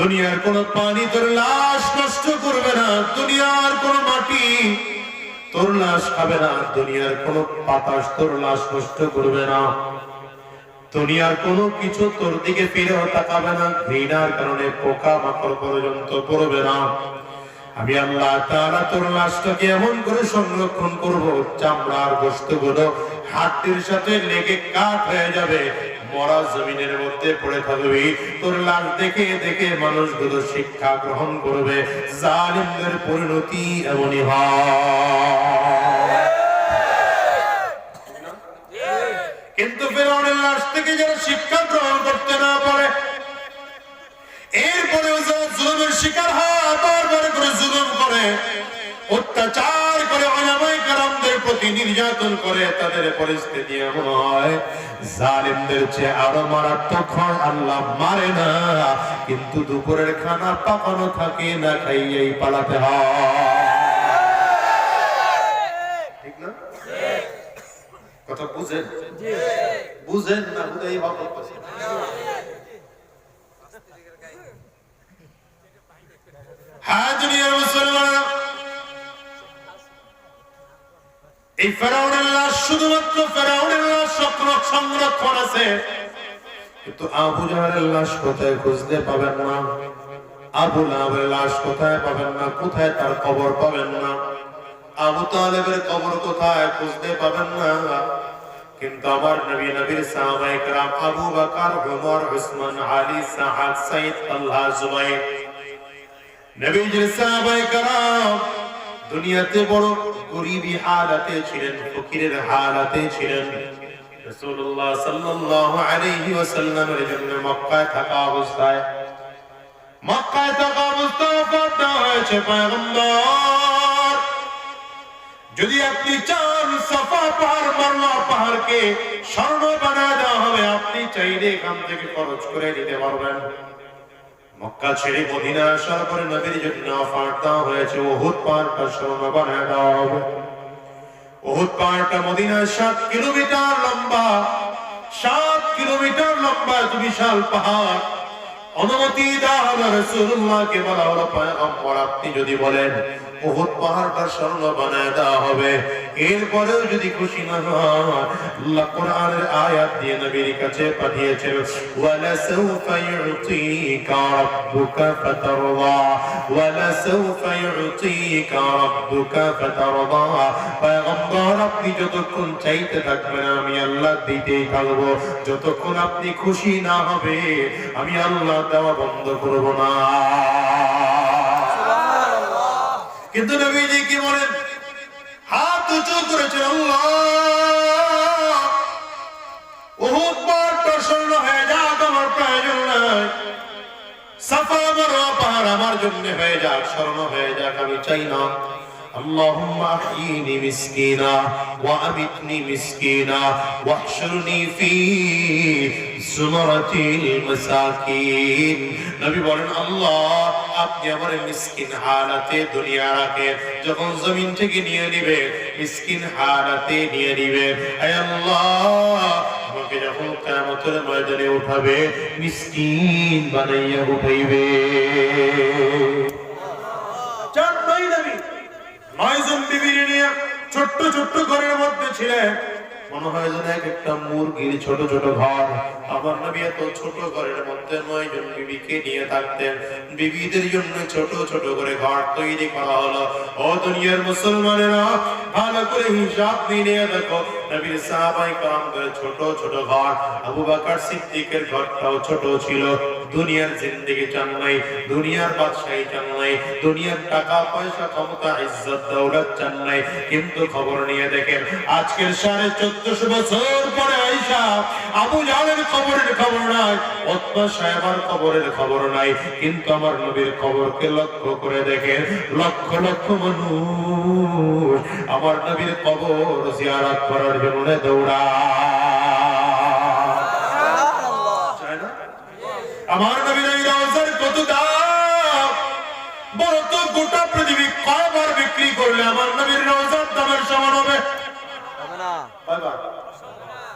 দুনিয়ার কোন পানি তোর লাশ নষ্ট করবে না। দুনিয়ার কোন মাটি তোর লাশ খাবে না। দুনিয়ার কোন বাতাস তোর লাশ নষ্ট করবে না। দুনিয়ার কোনো কিছু তোর দিকে ফিরেও তাকাবে না। ঘৃণার কারণে পোকা মাকড় পর্যন্ত পড়বে না। আমি আল্লাহ তাআলা তোর লাশটাকে এমন করে সংরক্ষণ করব, চামড়ার গোশতগুলো হাড্ডির সাথে লেগে কাঠ হয়ে যাবে। মরা জমিনের মধ্যে পড়ে থাকবি। তোর লাশ দেখে দেখে মানুষগুলো শিক্ষা গ্রহণ করবে। জালিমদের পরিণতি এমনই হয়। কিন্তু ফেরাউনের লাশ থেকে যারা শিক্ষা গ্রহণ করতে না পারে। এরপরেও যারা জুলুমের শিকার হয়, বারবার করে জুলুম করে। অত্যাচার প্রতি নির্যাতন করে তাদের পরিস্থিতি এমন হয়, জালিমদের চেয়ে আরও মারাত্মক হয়, আল্লাহ মারে না। কিন্তু দুপুরের খানা পাকানো থাকে না, খাইয়েই পালাতে হয়। ঠিক না? কথা বুঝেন? বুঝেন না করতেছেন হ্যাঁ মুসলমানেরা। এই ফেরাউনের লাশ শুধুমাত্র ফেরাউনের লাশ সক্র- সংরক্ষণ আছে কিন্তু আবু জাহালের লাশ কোথায় খুঁজতে পাবেন না আবু লাহাবের লাশ কোথায় পাবেন না কোথায় তার কবর পাবেন না আবু তালেবের কবর কোথায় খুঁজতে পাবেন না কিন্তু আমার নবী নবীর সাহাবায়ে کرام আবু বকর ওমর উসমান আলী সাহাদ সাইদ আল্লাহ জুবাইর নবীজির সাহাবায়ে کرام দুনিয়াতে বড় গরিবী হালাতে ছিলেন, ফকিরের হালাতে ছিলেন। রাসূলুল্লাহ সাল্লাল্লাহু আলাইহি ওয়াসাল্লামের জন্য মক্কায় থাকা অবস্থায় মক্কায় থাকা অবস্থায় ওফাত হয়েছে পয়গম্বর। যদি আপনি চান সাফা পাহাড়, মারওয়া পাহাড়কে স্বর্ণ বানায় দেওয়া হবে, আপনি চাইলে এখান থেকে খরচ করে দিতে পারবেন। মক্কা ছেড়ে মদিনা আসার পরে নবীর জন্য অফার দেওয়া হয়েছে। ওহুদ পাহাড়টা স্বর্ণ বানায় হবে। ওহুদ পাহাড়টা মদিনা সাত কিলোমিটার লম্বা। সাত কিলোমিটার লম্বা এত বিশাল পাহাড়। অনুমতি দেওয়া হলো রসুল্লাহকে বলা হলো আপনি যদি বলেন পাহাড়টা বানায় দেওয়া হবে। এরপরেও যদি খুশি না কোরআনের আয়াত দিয়ে নবীর কাছে পয়গম্বর, আপনি যতক্ষণ চাইতে থাকবেন, আমি আল্লাহ দিতেই থাকব। যতক্ষণ আপনি খুশি না হবে আমি আল্লাহ দেওয়া বন্ধ করব না। কিন্তু নবীজি কি বলেন? হাত উঁচু করেছেন আমার সাফা মারোয়া পাহাড় আমার জন্য হয়ে যাক, স্মরণ হয়ে যাক, আমি চাই না। اللهم احيني مسكينا وامتني مسكينا واحشرني في زمرة المساكين নবী বলেন আল্লাহ আপনি আমার মিসকিন হালাতে দুনিয়া রাখেন যখন জমিন থেকে নিয়ে নিবে মিসকিন হালাতে নিয়ে নিবে আয় আল্লাহ আমাকে যখন কিয়ামতের ময়দানে উঠাবে মিসকিন বানাইয়া উঠাইবে চার নয় নবী নয়জন বিবির নিয়ে ছোট্ট ছোট্ট ঘরের মধ্যে ছিলেন। মনে হয় যেন এক একটা মুরগির ছোট ছোট ঘর। আমার নবী এত ছোট ঘরের মধ্যে নয়জন বিবিকে নিয়ে থাকতেন। বিবিদের জন্য ছোট ছোট করে ঘর তৈরি করা হলো। ও দুনিয়ার মুসলমানেরা, ভালো করে হিসাব নিয়ে দেখো। নবীর সাহাবাই কামদের ছোট ছোট ঘর, আবু বকর সিদ্দিকের ঘরটাও ছোট ছিল। দুনিয়ার জিন্দেগি চান নাই দুনিয়ার বাদশাহী চান নাই দুনিয়ার টাকা পয়সা ক্ষমতা, ইজ্জত, দৌলত চান নাই কিন্তু খবর নিয়ে দেখেন, আজকের সাড়ে চোদ্দশো বছর পরে আইসা আবু জালের খবরের খবর নাই অত্মা সাহেবার খবরের খবর নাই। কিন্তু আমার নবীর খবরকে লক্ষ্য করে দেখেন, লক্ষ লক্ষ মানুষ আমার নবীর কবর জিয়ারত করার জন্য দৌড়া আমার নবীর এই রওজার কত দাম? বড় তো গোটা পৃথিবী কয়বার বিক্রি করলে আমার নবীর রওজার দামের সমান হবে? হবে না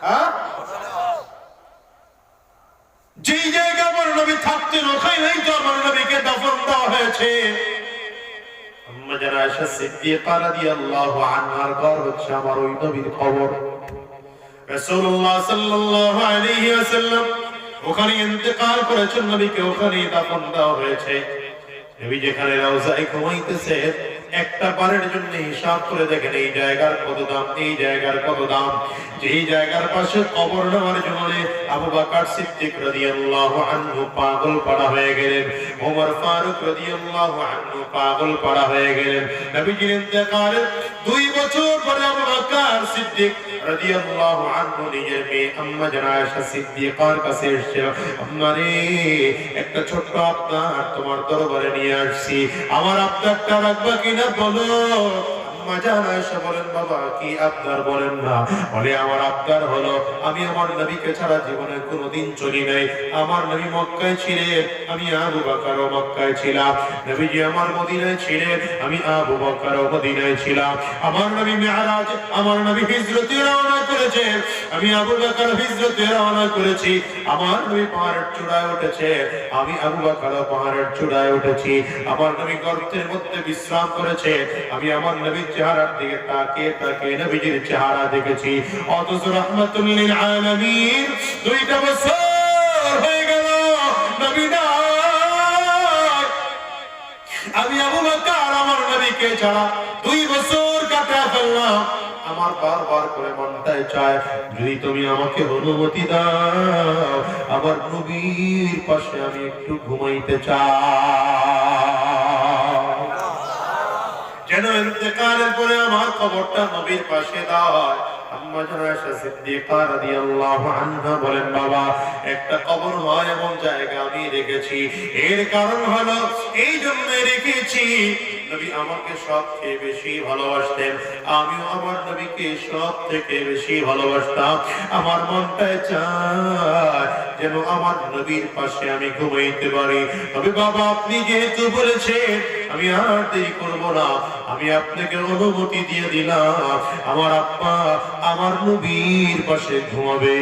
হ্যাঁ? যেই জায়গা আমার নবী থাকতেন, ওখানেই তো আমার নবীকে দেওয়া হয়েছে। আমার ওই নবীর খবর রাসূলুল্লাহ সাল্লাল্লাহু আলাইহি ওয়াসাল্লাম ওখানে ইন্তেকাল করেছেন নবীকে ওখানে দাফন দেওয়া হয়েছে। নবী যেখানে রওজায় ঘুমাইতেছে, একটা বারের জন্য হিসাব করে দেখেন, এই জায়গার কত দাম, এই জায়গার কত দাম। যেই জায়গার পাশে কবর নেওয়ার জন্য আবু বকর সিদ্দিক রাদিয়াল্লাহু আনহু পাগল পাড়া হয়ে গেলেন। ওমর ফারুক রাদিয়াল্লাহু আনহু পাগল পাড়া হয়ে গেলেন। নবীজির ইন্তেকালের দুই বছর পরে আবু বকর সিদ্দিক রাদিয়াল্লাহু আনহু নিজের মেয়ে আম্মা জানা আয়েশা সিদ্দিকার কাছে এসেছিল, আম্মা রে, একটা ছোট্ট আবদার তোমার দরবারে নিয়ে আসছি। আমার আপনারটা রাখবা কিনা বলো? আম্মা জান আয়েশা বলেন, বাবা, কি আবদার বলেন না। বলে, আমার আবদার হলো, আমি আমার নবীকে ছাড়া জীবনে কোনোদিন চলি নাই। আমার নবী মক্কায় ছিলেন, আমি আবু বকর মক্কায় ছিলাম। নবীজি আমার মদিনায় ছিলেন, আমি আবু বকর মদিনায় ছিলাম। আমার নবী মেরাজ, আমার নবী হিজরতে রওনা করেছে আমি আবু বকর হিজরতে রওনা করেছি। আমার নবী পাহাড়ের চূড়ায় উঠেছে। আমি আবু বকর পাহাড়ের চূড়ায় উঠেছি। আমার নবী গর্তের মধ্যে বিশ্রাম করেছে। আমি আমার নবীর চেহারার দিকে তাকিয়ে তাকিয়ে নবীজির চেহারা দেখেছি। অথচ রহমাতুল লিল আলামিন দুইটা বছর হয়ে গেল নবী আমি আবু বকর, আমার নবীকে ছাড়া দুই বছর কাটা ফেললাম। আমার বারবার করে মনটায় চায়, যদি তুমি আমাকে অনুমতি দাও, আমার নবীর পাশে আমি একটু ঘুমাইতে চাই। যেন ইন্তেকালের পরে আমার খবরটা নবীর পাশে দাও আম্মা জানা সিদ্দিকা রাদিয়াল্লাহু আনহা বলেন, বাবা, একটা কবর হয় আমিও আমার নবীকে সব থেকে বেশি ভালোবাসতাম। আমার চায় যেন আমার নবীর পাশে আমি ঘুমাইতে পারি। তবে বাবা, আপনি যেহেতু বলেছেন আমি আর দেরি করব না। আমি আপনাকে অনুমতি দিয়ে দিলাম। আমার আব্বা আমার নবীর পাশে ঘুমাবে।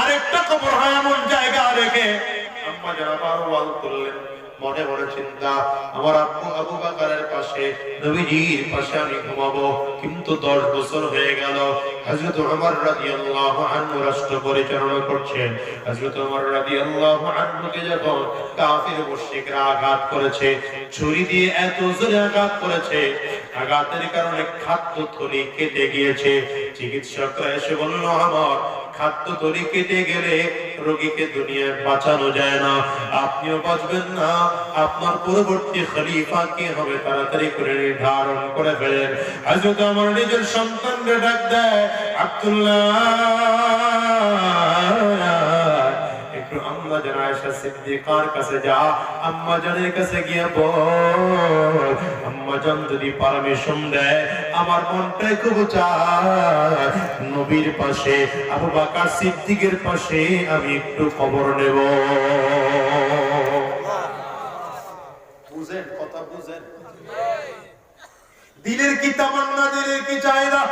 আরেকটা কবর হয় এমন জায়গা রেখে। আম্মা যারা বারবার করলেন মনে মনে চিন্তা, আমার আব্বু আবু বাকারের পাশে, নবীজির পাশে আমি ঘুমাবো। কিন্তু দশ বছর হয়ে গেল, হযরত ওমর রাদিয়াল্লাহু আনহু রাষ্ট্র পরিচালনা করছেন। হযরত ওমর রাদিয়াল্লাহু আনহুকে যখন কাফির মুশরিকরা আঘাত করেছে, ছুরি দিয়ে এত জোরে আঘাত করেছে, আঘাতের কারণে খাদ্য থলি কেটে গিয়েছে। চিকিৎসকরা এসে বলল, আমার খাদ্য তরি কেটে গেলে রোগীকে দুনিয়ায় বাঁচানো যায় না। আপনিও বাঁচবেন না। আপনার পরবর্তী খলিফা কে হবে তাড়াতাড়ি করে নির্ধারণ করে ফেলেন। হযরত আমার নিজের সন্তানকে ডাক দেয় আব্দুল্লাহ। একটু আম্মা জান আয়েশা সিদ্দিকার কাছে যা। আম্মা জানের কাছে গিয়ে বল, আম্মা জান যদি পারমিশন দেয়, আমার মনটাই খুব চায়। নবীর পাশে, আবু বকর সিদ্দিকের পাশে আমি একটু খবর নেব। দিলের কি তামান্না, দিলের কি চাহিদা?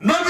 নবীর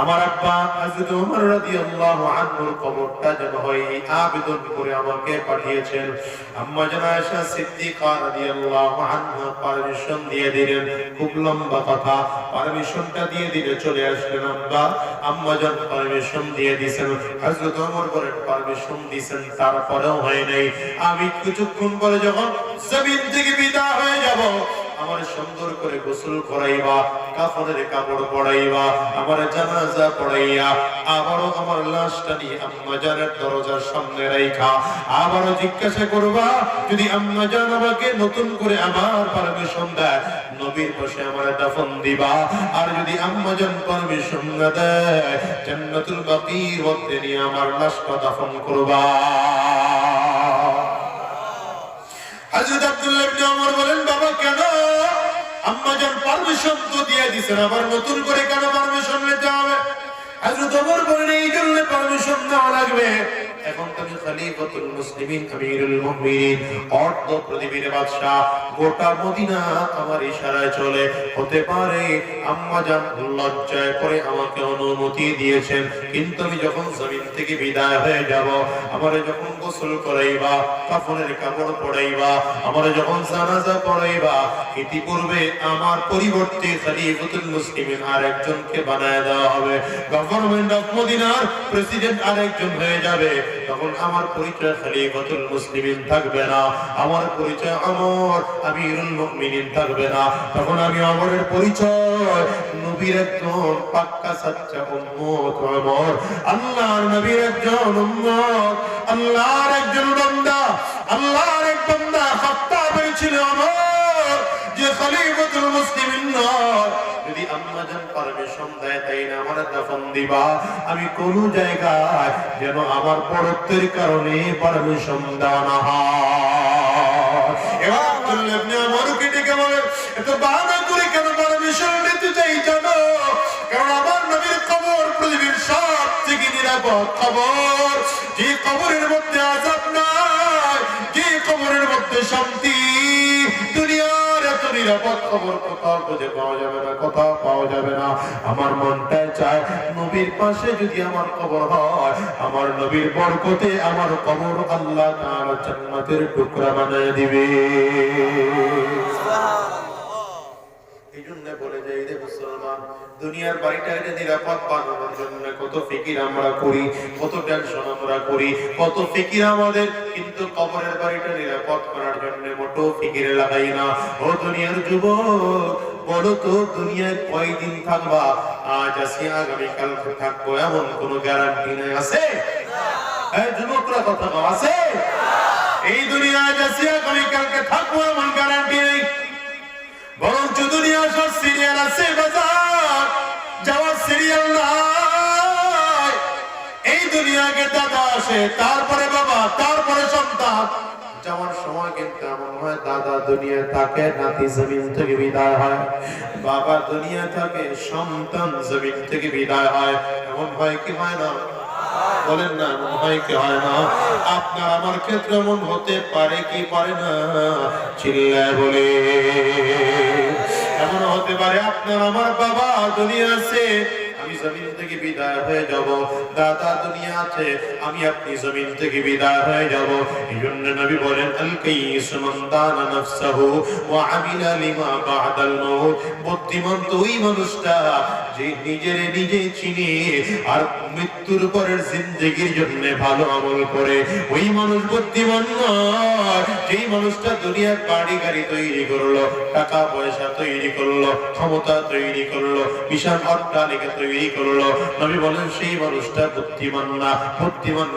আমার আব্বা হযরত ওমর রাদিয়াল্লাহু কবরটা আবেদন করে আমাকে পাঠিয়েছেন। আম্মা সিদ্দিকা রাদিয়াল্লাহু আনহা পারমিশন দিয়ে দিলেন। খুব লম্বা কথা, পারমিশনটা দিয়ে দিলে চলে আসলেন আব্বা। আম্মা জান পারমিশন দিয়ে দিয়েছেন হযরত ওমর বলেন, পারমিশন তারপরেও হয় নাই। আমি কিছুক্ষণ পরে যখন জমিন থেকে বিদায় হয়ে যাব আমার সুন্দর করে গোসল করাইবা, কাফনের কাপড় পরাইবা, আমার জানাজা পড়াইয়া, আবারও আমার লাশটা নিয়ে আম্মা জানের দরজার সামনে রাইখা। আবারও জিজ্ঞাসা করবা, যদি আম্মা জান আমাকে নতুন করে আমার পারমিশন দেয়, নবীর পাশে আমার দাফন দিবা। আর যদি আম্মা জান পারমিশন না দেয়, জান্নাতুল বাকির মধ্যে নিয়ে আমার লাশটা দাফন করবা। হযরত আব্দুল্লাহ ইবনে ওমর বলেন, বাবা, কেন? আম্মা জান পারমিশন তো দিয়ে দিয়েছেন আবার নতুন করে কেন পারমিশন নিতে হবে? হাজরত ওমর বলেন, এই জন্য পারমিশন নেওয়া লাগবে। এখন তুমি খলিফাতুল মুসলিমিন, আমিরুল মুমিনিন পৃথিবীর বাদশা গোটা মদিনা আমার ইশারায় চলে। হতে পারে আম্মা জান লজ্জায় করে আমাকে অনুমতি দিয়েছেন, কিন্তু আমি যখন জমিন থেকে বিদায় হয়ে যাব, আমারে যখন গোসল করাইবা, কাফনের কাপড় আমারে যখন জানাজা পড়াইবা, ইতিপূর্বে আমার পরিবর্তে খলিফাতুল মুসলিমিন আরেকজনকে বানায় দেওয়া হবে। গভর্নমেন্ট অফ মদিনার প্রেসিডেন্ট আরেকজন হয়ে যাবে। তখন আমার পরিচয় খলিফাতুল মুসলিমিন থাকবে না। আমার পরিচয় আমর আমিরুল মুমিনিন থাকবে না। তখন আমি আমরের পরিচয়, নবীর একজন পাক্কা সাচ্চা উম্মত আমর আল্লাহর নবীর একজন উম্মত, আল্লাহর একজন বান্দা, আল্লাহর এক বান্দা খাত্তাবের ছিল আমর যে খলিফাতুল মুসলিমিন নয়। যদি আম্মা জান তাই না আমার দাফন দিবা? আমি কোন জায়গায় যেন আমার পরত্বের কারণে পারমিশন দেওয়া না হয়। ইবনে ডেকে বলে, এত বাহানা করে কেন চাই জানো কারণ আমার নবীর কবর পৃথিবীর নিরাপদ কবর। যে কবরের মধ্যে আজাব নাই, যে কবরের মধ্যে শান্তি। নিরাপদ খবর কোথাও খুঁজে পাওয়া যাবে না কোথাও পাওয়া যাবে না। আমার মনটা চায় নবীর পাশে যদি আমার কবর হয় আমার নবীর বরকতে আমার কবর আল্লাহ তার জান্নাতের টুকরা বানিয়ে দিবে। এই জন্য বলে দুনিয়ার বাড়িটা এটা নিরাপদ বানানোর জন্য কত ফিকির আমরা করি, কত টেনশন আমরা করি, কত ফিকির আমাদের, কিন্তু কবরের বাড়িটা নিরাপদ করার জন্য মোটো ফিকির লাগাই না। ও দুনিয়ার যুবক, বলো তো দুনিয়ায় কয়দিন থাকবা? আজ আসি আগামীকাল থাকব, এমন কোনো গ্যারান্টি নাই, আছে? যুবকরা কথা আছে? এই দুনিয়ায় আসি আগামীকালকে থাকব, এমন গ্যারান্টি নেই। বরঞ্চ দুনিয়া সব সিরিয়াল আছে, বাজার। যাওয়ার নাই। এই দুনিয়াকে দাদা আসে, তারপরে বাবা, তারপরে সন্তান। দুনিয়া দুনিয়া আপনার আমার ক্ষেত্রে এমন হতে পারে কি পারে না? চিল্লায় বলে, এমন হতে পারে আপনার আমার বাবা দুনিয়া আছে আমি জমিন থেকে বিদায় হয়ে যাব। দাদা, দুনিয়া আছে, আমি আপনি জমিন থেকে বিদায় হয়ে যাব। এই নবী বলেন আল কাইস মান দানা নাফসাহু ওয়া আমিলা লিমা বাদাল মাউত। বুদ্ধিমান তো ওই মানুষটা যে নিজের নিজে চিনি আর মৃত্যুর পরের জিন্দগির জন্য ভালো আমল করে। ওই মানুষ বুদ্ধিমান যেই মানুষটা দুনিয়ার বাড়ি গাড়ি তৈরি করল, টাকা পয়সা তৈরি করল, ক্ষমতা তৈরি করল, বিশাল অট্টালিকা তৈরি করল। আমি বলেন, সেই মানুষটা বুদ্ধিমান না, বুদ্ধিমান